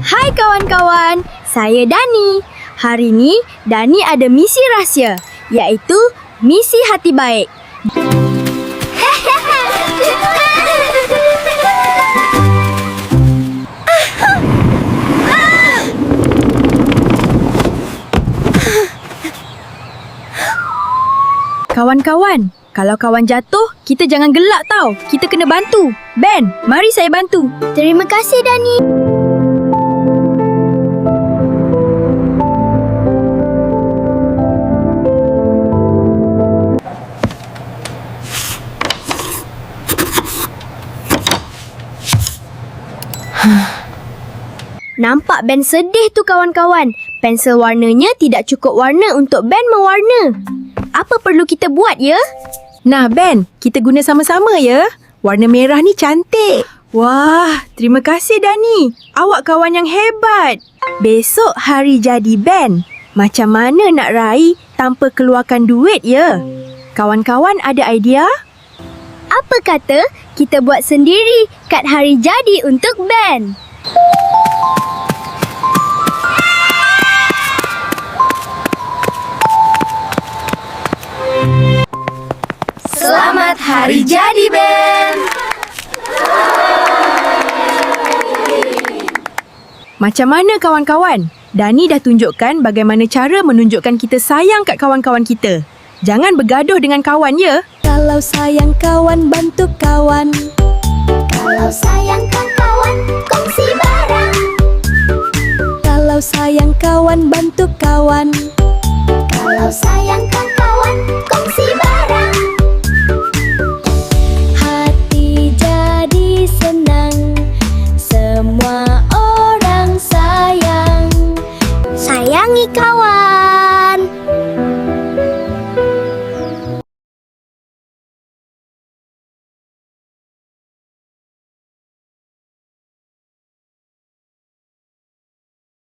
Hai kawan-kawan, saya Dani. Hari ni Dani ada misi rahsia, iaitu misi hati baik. Kawan-kawan, kalau kawan jatuh, kita jangan gelak tau. Kita kena bantu. Ben, mari saya bantu. Terima kasih Dani. Nampak Ben sedih tu kawan-kawan. Pensel warnanya tidak cukup warna untuk Ben mewarna. Apa perlu kita buat ya? Nah Ben, kita guna sama-sama ya. Warna merah ni cantik. Wah, terima kasih Dani. Awak kawan yang hebat. Besok hari jadi Ben. Macam mana nak raih tanpa keluarkan duit ya? Kawan-kawan ada idea? Apa kata kita buat sendiri kad hari jadi untuk Ben? Selamat hari jadi Ben. Macam mana kawan-kawan? Dani dah tunjukkan bagaimana cara menunjukkan kita sayang kat kawan-kawan kita. Jangan bergaduh dengan kawan ya. Kalau sayang kawan bantu kawan. Kawan bantu kawan. Kalau sayangkan kawan, kongsi barang. Hati jadi senang Semua orang sayang Sayangi kawan.